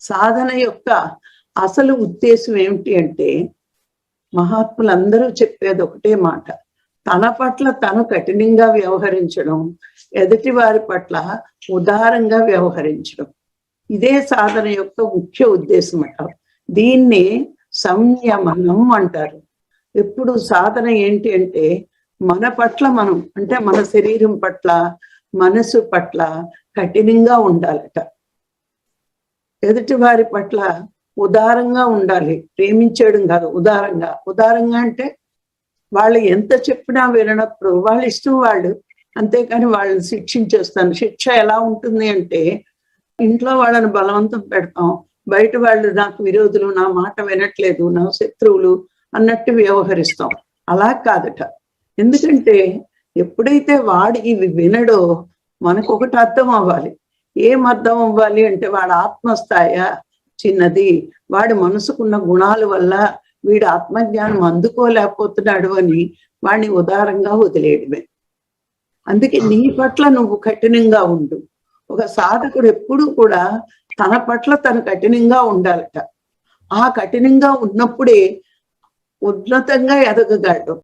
సాధన యొక్క అసలు ఉద్దేశం ఏమిటి అంటే మహాత్ములందరూ చెప్పేది ఒకటే మాట. తన పట్ల తను కఠినంగా వ్యవహరించడం ఎదుటి వారి పట్ల ఉదారంగా వ్యవహరించడం. ఇదే సాధన యొక్క ముఖ్య ఉద్దేశం అట దీన్ని సంయమనం అంటారు. ఎప్పుడు సాధన ఏంటి అంటే మన పట్ల మనం అంటే మన శరీరం పట్ల మనసు పట్ల కఠినంగా ఉండాలట. ఎదుటి వారి పట్ల ఉదారంగా ఉండాలి. ప్రేమించడం కాదు ఉదారంగా. ఉదారంగా అంటే వాళ్ళు ఎంత చెప్పినా వినప్పుడు వాళ్ళ ఇష్టం వాళ్ళు. అంతేకాని వాళ్ళని శిక్షించేస్తాను. శిక్ష ఎలా ఉంటుంది అంటే ఇంట్లో వాళ్ళని బలవంతం పెడతాం. బయట వాళ్ళు నాకు విరోధులు నా మాట వినట్లేదు నా శత్రువులు అన్నట్టు వ్యవహరిస్తాం. అలా కాదట. ఎందుకంటే ఎప్పుడైతే వాడు ఇవి వినడో మనకు ఒకటి అర్థం అవ్వాలి. ఏం అర్థం అవ్వాలి అంటే వాడు ఆత్మస్థాయ చిన్నది. వాడి మనసుకున్న గుణాల వల్ల వీడు ఆత్మజ్ఞానం అందుకోలేకపోతున్నాడు అని వాడిని ఉదారంగా వదిలేయడమే. అందుకే నీ పట్ల నువ్వు కఠినంగా ఉండు. ఒక సాధకుడు ఎప్పుడూ కూడా తన పట్ల తను కఠినంగా ఉండాలట. ఆ కఠినంగా ఉన్నప్పుడే ఉన్నతంగా ఎదగగలడు.